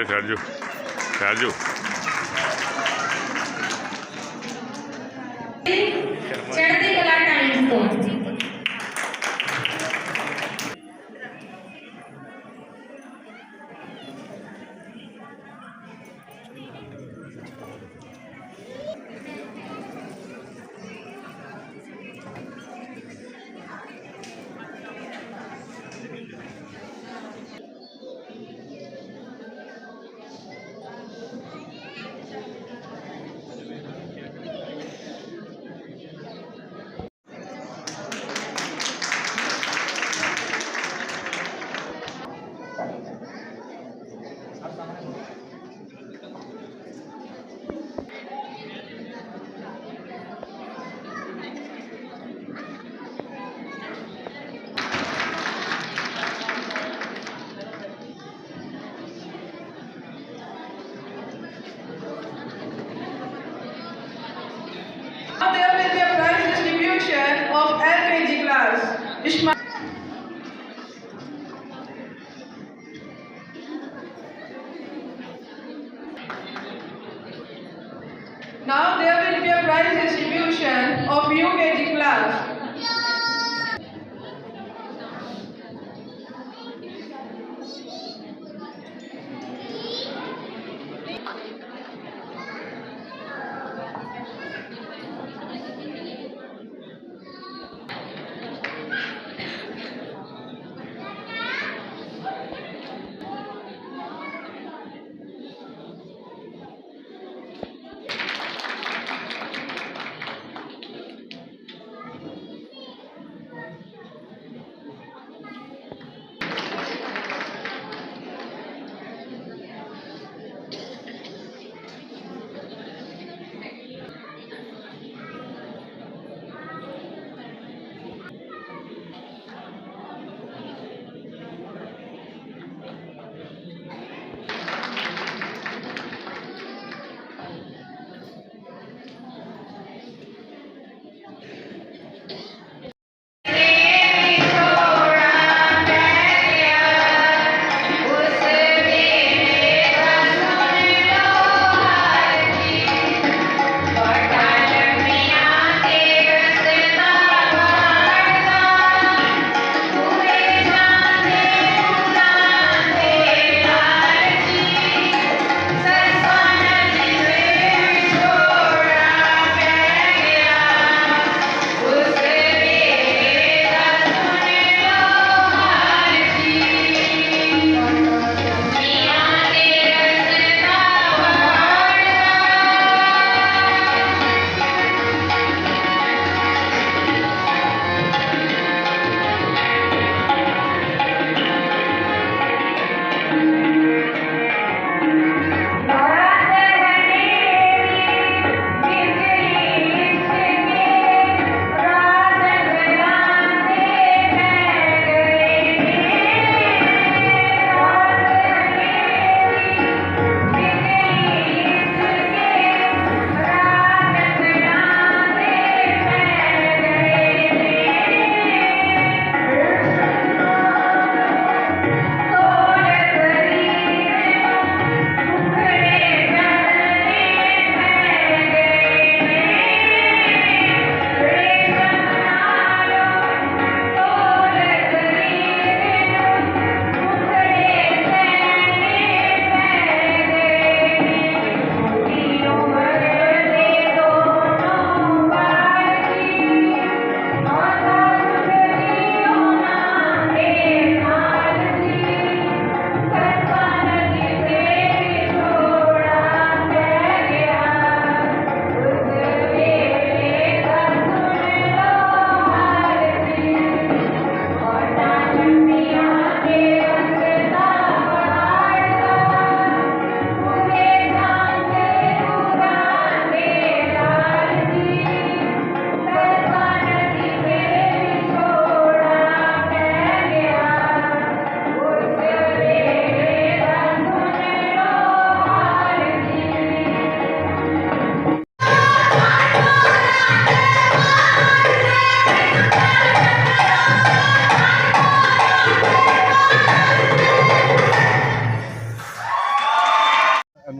ਸਾਰੇ ਠਹਿਰ ਜਾਓ ਠਹਿਰ ਜਾਓ Now there will be a prize distribution of LKG class. Now there will be a distribution of UKG class.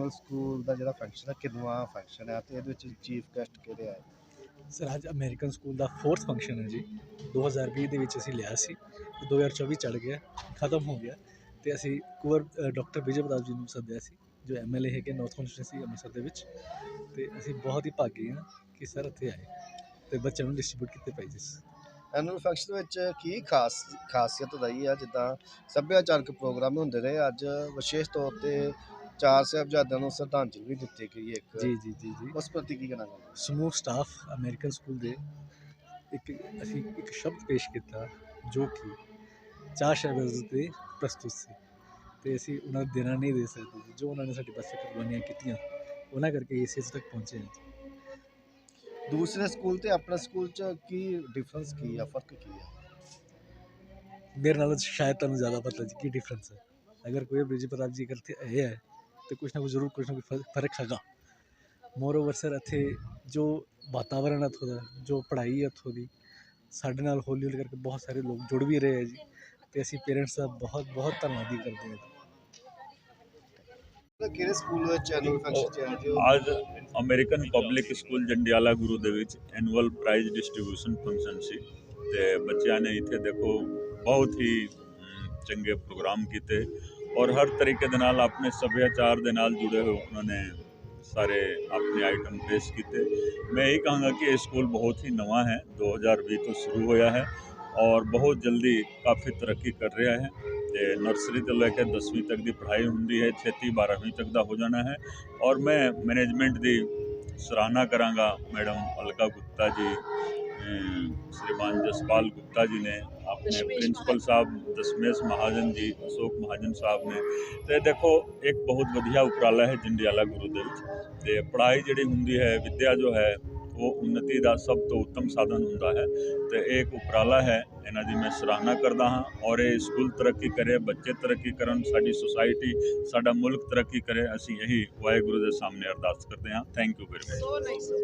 ਜਿਹੜਾ function ਹੈ ਕਿੰਨਵਾਂ ਫੰਕਸ਼ਨ ਹੈ ਤੇ ਇਹਦੇ ਵਿੱਚ ਚੀਫ ਗੈਸਟ ਕਿਹੜੇ ਆਏ? ਸਰ ਅੱਜ ਅਮਰੀਕਨ ਸਕੂਲ ਦਾ ਫੋਰਥ ਫੰਕਸ਼ਨ ਹੈ ਜੀ। 2020 ਦੇ ਵਿੱਚ ਅਸੀਂ ਲਿਆ ਸੀ ਤੇ 2024 ਚੜ ਗਿਆ ਖਤਮ ਹੋ ਗਿਆ ਤੇ ਅਸੀਂ ਕੁਵਰ ਡਾਕਟਰ ਵਿਜੇ ਪ੍ਰਤਾਪ ਜੀ ਨੂੰ ਸੱਦਿਆ ਸੀ ਜੋ ਐਮਐਲਏ ਹੈਗੇ ਨਾਰਥ ਕਨਸਟੀਟਿਊਂਸੀ ਅੰਮ੍ਰਿਤਸਰ ਦੇ ਵਿੱਚ ਤੇ ਅਸੀਂ ਬਹੁਤ ਹੀ ਭਾਗੀ ਹਾਂ ਕਿ ਸਰ ਇੱਥੇ ਆਏ ਤੇ ਬੱਚਿਆਂ ਨੂੰ ਡਿਸਟ੍ਰੀਬਿਊਟ ਕੀਤੇ ਪ੍ਰਾਈਜ਼ਸ ਐਨੂਅਲ ਫੰਕਸ਼ਨ ਵਿੱਚ ਕੀ ਖਾਸ ਖਾਸੀਅਤ ਰਹੀ ਹੈ? ਜਿੱਦਾਂ ਸੱਭਿਆਚਾਰਕ ਪ੍ਰੋਗਰਾਮ ਹੁੰਦੇ ਰਹੇ ਅੱਜ ਵਿਸ਼ੇਸ਼ ਤੌਰ ਤੇ ਚਾਰ ਸਾਹਿਬਜ਼ਾਦਿਆਂ ਨੂੰ ਸ਼ਰਧਾਂਜਲੀ ਵੀ ਦਿੱਤੀ ਗਈ ਇੱਕ। ਜੀ ਜੀ ਜੀ ਜੀ। ਉਸ ਪ੍ਰਤੀ ਕੀ ਕਹਿਣਾ ਚਾਹੁੰਦੇ ਸਮੂਹ ਸਟਾਫ ਅਮਰੀਕਨ ਸਕੂਲ ਦੇ ਇੱਕ ਅਸੀਂ ਇੱਕ ਸ਼ਬਦ ਪੇਸ਼ ਕੀਤਾ ਜੋ ਕਿ ਚਾਰ ਸ਼ਬਦ ਤੇ ਪ੍ਰਸਤੁਤ ਸੀ। ਤੇ ਅਸੀਂ ਉਹਨਾਂ ਨੂੰ ਦੇਣਾ ਨਹੀਂ ਦੇ ਸਕਦੇ। ਜੋ। ਉਹਨਾਂ ਨੇ ਸਾਡੀ ਵਾਸਤੇ ਕੁਰਬਾਨੀਆਂ ਕੀਤੀਆਂ ਉਹਨਾਂ ਕਰਕੇ ਇਸ ਇਸ ਤੱਕ ਪਹੁੰਚੇ ਹਾਂ। ਦੂਸਰੇ ਸਕੂਲ ਤੇ ਆਪਣੇ ਸਕੂਲ ਚ ਕੀ ਡਿਫਰੈਂਸ ਕੀ ਆ? ਫ਼ਰਕ ਕੀ ਆ? ਮੇਰੇ ਨਾਲ ਸ਼ਾਇਦ ਤੁਹਾਨੂੰ ਜ਼ਿਆਦਾ ਪਤਾ ਜੀ ਕੀ ਡਿਫਰੈਂਸ ਹੈ ਅਗਰ ਕੋਈ ਬ੍ਰਿਜ ਪ੍ਰਤਾਪ ਜੀ ਇੱਥੇ ਆਏ ਹੈ ਤੇ ਕੁਛ ਨਾ ਕੁਛ ਜ਼ਰੂਰ ਕੁਛ ਨਾ ਕੁਛ ਫਰ- ਫ਼ਰਕ ਹੈਗਾ। ਮੋਰ ਓਵਰ ਸਰ ਇੱਥੇ ਜੋ ਵਾਤਾਵਰਣ ਹੈ ਇੱਥੋਂ ਦਾ ਜੋ ਪੜ੍ਹਾਈ ਹੈ ਇੱਥੋਂ ਦੀ ਸਾਡੇ ਨਾਲ ਹੌਲੀ ਹੌਲੀ ਕਰਕੇ ਬਹੁਤ ਸਾਰੇ ਲੋਕ ਜੁੜ ਵੀ ਰਹੇ ਹੈ ਜੀ ਤੇ ਅਸੀਂ ਪੇਰੈਂਟਸ ਦਾ ਬਹੁਤ ਬਹੁਤ ਧੰਨਵਾਦੀ ਕਰਦੇ ਹਾਂ ਕਿਹੜੇ ਸਕੂਲ ਵਿੱਚ ਐਨੂਅਲ ਫੰਕਸ਼ਨ ਚ ਆਏ ਜੋ ਅੱਜ American public school Jandiala Guru ਦੇ ਵਿੱਚ ਐਨੂਅਲ ਪ੍ਰਾਈਜ਼ ਡਿਸਟ੍ਰੀਬਿਊਸ਼ਨ ਫੰਕਸ਼ਨ ਸੀ ਤੇ ਬੱਚਿਆਂ ਨੇ ਇੱਥੇ ਦੇਖੋ ਬਹੁਤ ਹੀ ਚੰਗੇ ਪ੍ਰੋਗਰਾਮ ਕੀਤੇ। ਔਰ ਹਰ ਤਰੀਕੇ ਦੇ ਨਾਲ ਆਪਣੇ ਸੱਭਿਆਚਾਰ ਦੇ ਨਾਲ ਜੁੜੇ ਹੋਏ ਉਹਨਾਂ ਨੇ ਸਾਰੇ ਆਪਣੇ ਆਈਟਮ ਪੇਸ਼ ਕੀਤੇ। ਮੈਂ ਇਹ ਕਹਾਂਗਾ ਕਿ ਇਹ ਸਕੂਲ ਬਹੁਤ ਹੀ ਨਵਾਂ ਹੈ। 2020 ਤੋਂ ਸ਼ੁਰੂ ਹੋਇਆ ਹੈ ਔਰ ਬਹੁਤ ਜਲਦੀ ਕਾਫੀ ਤਰੱਕੀ ਕਰ ਰਿਹਾ ਹੈ ਤੇ ਨਰਸਰੀ ਤੋਂ ਲੈ ਕੇ 10ਵੀਂ ਤੱਕ ਦੀ ਪੜ੍ਹਾਈ ਹੁੰਦੀ ਹੈ 6 12ਵੀਂ ਤੱਕ ਦਾ ਹੋ ਜਾਣਾ ਹੈ ਔਰ ਮੈਂ ਮੈਨੇਜਮੈਂਟ ਦੀ ਸਰਾਹਨਾ ਕਰਾਂਗਾ ਮੈਡਮ ਅਲਕਾ ਗੁਪਤਾ ਜੀ ਸ਼੍ਰੀਮਾਨ ਜਸਪਾਲ ਗੁਪਤਾ ਜੀ ਨੇ ਪ੍ਰਿੰਸੀਪਲ ਸਾਹਿਬ ਦਸਮੇਸ਼ ਮਹਾਜਨ ਜੀ ਅਸ਼ੋਕ ਮਹਾਜਨ ਸਾਹਿਬ ਨੇ। ਤੇ ਦੇਖੋ ਇੱਕ ਬਹੁਤ ਵਧੀਆ ਉਪਰਾਲਾ ਹੈ ਜੰਡਿਆਲਾ ਗੁਰੂ ਦੇ ਵਿੱਚ। ਤੇ ਪੜਾਈ ਜਿਹੜੀ ਹੁੰਦੀ ਹੈ ਵਿੱਦਿਆ ਜੋ ਹੈ ਉਹ ਉન્નਤੀ ਦਾ ਸਭ ਤੋਂ ਉੱਤਮ ਸਾਧਨ ਹੁੰਦਾ ਹੈ। ਤੇ ਇਹ ਇੱਕ ਉਪਰਾਲਾ ਹੈ ਇਹਨਾਂ ਦੀ ਮੈਂ ਸਰਾਹਨਾ ਕਰਦਾ ਹਾਂ। ਔਰ ਇਹ ਸਕੂਲ ਤਰੱਕੀ ਕਰੇ ਬੱਚੇ ਤਰੱਕੀ ਕਰਨ ਸਾਡੀ ਸੁਸਾਇਟੀ ਸਾਡਾ ਮੁਲਕ ਤਰੱਕੀ ਕਰੇ ਅਸੀਂ ਇਹੀ ਵਾਹਿਗੁਰੂ ਦੇ ਸਾਹਮਣੇ ਅਰਦਾਸ ਕਰਦੇ ਹਾਂ। Thank you very much